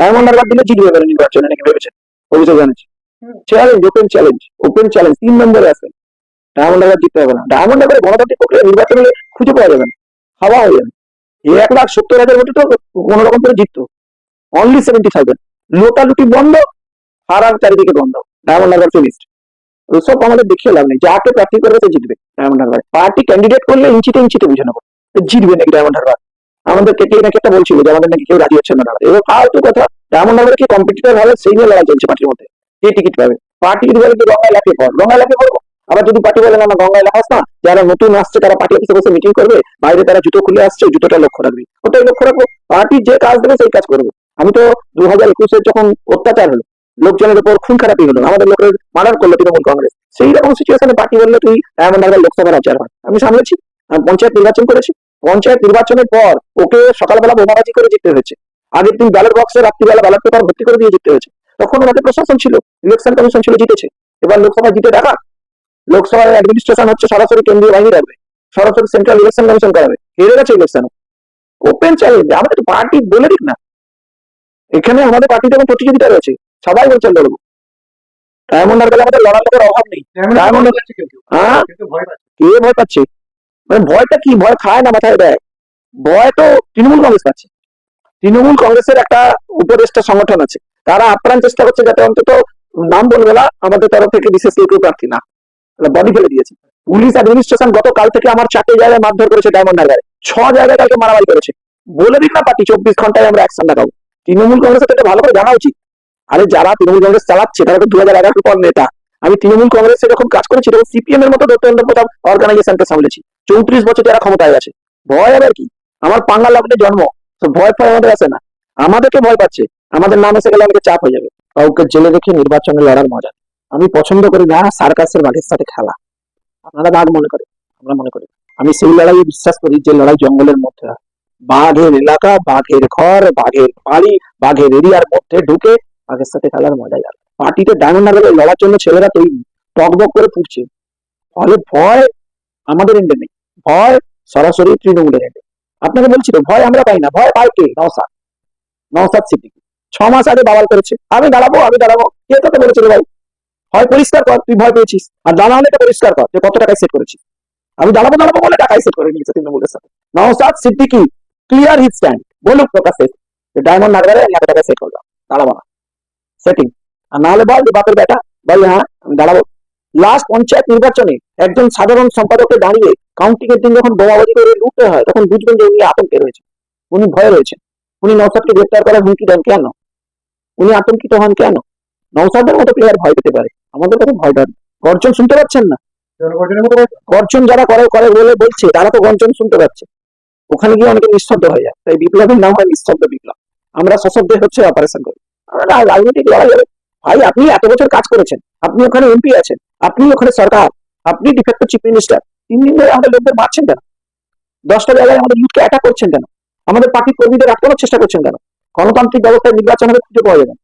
Diamond Harbour দিলে জিতবে এবারে নির্বাচনে নাকি ভেবেছেন? অভিযোগ জানাচ্ছি challenge open challenge open challenge তিন নম্বরে আসেন ডায়মন্ড হারবার জিততে হবে না। ডায়মন্ড হারবারে গণতান্ত্রিক প্রক্রিয়া নির্বাচন হলে খুঁজে পাওয়া যাবে না। হাওয়া হয়ে যাবে। এই এক লাখ সত্তর হাজার ভোটে তো কোনো রকম করে জিততো। অনলি সেভেন্টি থাউজেন্ড লোটালুটি বন্ধ হারার চারিদিকে বন্ধ। ডায়মন্ড হারবার ফিনিশড ওসব আমাদের দেখিয়ে লাভ নেই। যাকে প্রার্থী করবে সে জিতবে। ডায়মন্ড হারবার পার্টি ক্যান্ডিডেট করলে ইঞ্চিতে ইঞ্চিতে বুঝে নেব। জিতবে নাকি ডায়মন্ড হারবার আমাদের কে কে নাকি একটা বলছিল যে আমাদের নাকি কেউ রাজি হচ্ছে না দাঁড়াতে এবার ফালতু কথা এমন হারবার কি কম্পিটিটর হবে সেই নিয়ে লড়াই চলছে পার্টির মধ্যে? কে টিকিট পাবে? পার্টি যদি বলে যে গঙ্গায় লাফিয়ে পড়? গঙ্গায় লাফিয়ে পড়ব? আবার যদি পার্টি বলে না গঙ্গায় লাফাস না। যারা নতুন আসছে, তারা পার্টি অফিসে বসে মিটিং করবে, বাইরে তারা জুতো খুলে আসছে, জুতোটা লক্ষ্য রাখবে। ওটাই লক্ষ্য রাখব। পার্টি যে কাজ দেবে, সেই কাজ করব। আমি তো দু হাজার একুশের যখন অত্যাচার হলো, লোকজনের উপর খুন খারাপি হলো, আমাদের লোকের মার্ডার করল তৃণমূল কংগ্রেস। সেই রকম সিচুয়েশনে পার্টি বললে তুই এমন লোকসভার আচার হয়। আমি সামলেছি পঞ্চায়েত নির্বাচন করেছি। পঞ্চায়েত নির্বাচনের পর ওকে সকালবেলা বোমাবাজি করে জিততে হয়েছে। আগের দিন ব্যালট বক্সে রাত্রিবেলা ব্যালট পেপার ভর্তি করে দিয়ে জিততে হয়েছে। তখন ওনাদের প্রশাসন ছিল ইলেকশন কমিশন ছিল জিতেছে। এবার লোকসভা জিতে দেখা লোকসভার অ্যাডমিনিস্ট্রেশন হচ্ছে সরাসরি কেন্দ্রীয় বাহিনী রাখবে। সরাসরি সেন্ট্রাল ইলেকশন কমিশন করাবে। হেরে গেছে ইলেকশন ওপেন চ্যালেঞ্জ আমাদের পার্টি বলে দিক না। এখানে আমাদের পার্টিতে এখন প্রতিযোগিতা রয়েছে। সবাই বলছে লড়বো। ডায়মন্ড হারবারে আমাদের লড়ার লোকের অভাব নেই। ডায়মন্ড হ্যাঁ? কে ভয় পাচ্ছে? মানে ভয়টা কি? ভয় খায় না মাথায় দেয়? ভয় তো তৃণমূল কংগ্রেস পাচ্ছে তৃণমূল কংগ্রেসের একটা উপদেষ্টা সংগঠন আছে। তারা আপ্রাণ চেষ্টা করছে যাতে অন্তত নাম বলবে না আমাদের তরফ থেকে বিশেষ কেউ কেউ প্রার্থী না। বডি ফেলে দিয়েছে। পুলিশ অ্যাডমিনিস্ট্রেশন গতকাল থেকে আমার চারটে জায়গায় মারধর করেছে ডায়মন্ড হারবারে। ছ জায়গায় কালকে মারামারি করেছে। বলে দিক না পার্টি চব্বিশ ঘন্টায় আমরা অ্যাকশন দেখাবো। তৃণমূল কংগ্রেসের তো ভালো করে জানা উচিত। আরে যারা তৃণমূল কংগ্রেস চালাচ্ছে, তারা তো দু হাজার এগারো পর নেতা। আমি তৃণমূল কংগ্রেস এরকম কাজ করেছি এরকম সিপিএম এর মতো দত্তেন্দ্র প্রতাপ অর্গানাইজেশনকে সামলেছি। চৌত্রিশ বছর যারা ক্ষমতায় আছে, ভয় আবার কি? আমার পাঙ্গা লগ্নে জন্ম, তো ভয় ফয় আমাদের আছে না। আমাদেরকে ভয় পাচ্ছে, আমাদের নাম এসে গেলে আমাকে চাপ হয়ে যাবে। কাউকে জেলে রেখে নির্বাচনে লড়ার মজা। আমি পছন্দ করি না সার্কাসের বাঘের সাথে খেলা। আপনারা বাঘ মনে করে আমরা মনে করি। আমি সেই লড়াইয়ে বিশ্বাস করি যে লড়াই জঙ্গলের মধ্যে বাঘের এলাকা, বাঘের ঘর, বাঘের বাড়ি, বাঘের এরিয়ার মধ্যে ঢুকে বাঘের সাথে খেলার মজাই আলাদা। পার্টিতে ডায়মন্ড হারবারে লড়ার জন্য ছেলেরা তৈরি টক বক করে ফুটছে ফলে ভয় আমাদের এন্ডে নেই। ভয় সরাসরি তৃণমূলের এন্ডে আপনাকে বলছি তো, ভয় আমরা পাই না। ভয় পাই কে? নওসাদ নওসাদ সিদ্দিকি। ছ মাস আগে বাবাল করেছে। আমি দাঁড়াবো আমি দাঁড়াবো। কে তোকে বলেছিল ভাই? হয় পরিষ্কার কর, তুই ভয় পেয়েছিস। আর হলে এটা পরিষ্কার কর যে কত টাকায় সেট করেছিস আমি দাঁড়াবো দাঁড়াবো বলে টাকায় সেট করে নিয়েছে তৃণমূলের সাথে। Naushad Siddiqui clear hit stand বলুক প্রকাশে ডায়মন্ড নাগরে আমি এত টাকায় সেট করলাম। দাঁড়াবো না। সেটিং আর বল বাপের বেটা। বল হ্যাঁ দাঁড়াবো। লাস্ট পঞ্চায়েত নির্বাচনে একজন সাধারণ সম্পাদককে দাঁড়িয়ে কাউন্টিং এর দিন যখন বোমাবাজি করে লুটতে হয়, তখন বুঝবেন যে উনি আতঙ্কে রয়েছে উনি ভয়ে রয়েছেন। উনি নৌসাদকে গ্রেপ্তার করার হুমকি দেন কেন? উনি আতঙ্কিত হন কেন? নৌসাদের মতো প্লেয়ার ভয় পেতে পারে। আমাদের কাছে ভয় ডর গর্জন শুনতে পাচ্ছেন না? গর্জন যারা করে করে বলে বলছে, তারা তো গর্জন শুনতে পাচ্ছে। ওখানে গিয়ে অনেকে নিঃশব্দ হয়ে যায়। তাই বিপ্লবের নাম হয় নিঃশব্দ বিপ্লব। আমরা সশব্দে হচ্ছে অপারেশন করি। রাজনৈতিক লড়াই ভাই, আপনি এত বছর কাজ করেছেন। আপনি ওখানে এমপি আছেন। আপনি ওখানে সরকার। আপনি ডিফেক্ট চিফ মিনিস্টার তিন দিন ধরে আমাদের লোকদের মারছেন কেন? দশটা জায়গায় আমাদের ইউথকে অ্যাটাক করছেন কেন? আমাদের পার্টি কর্মীদের আটকানোর চেষ্টা করছেন কেন? গণতান্ত্রিক ব্যবস্থায় নির্বাচন হবে খুঁজে পাওয়া যাবে।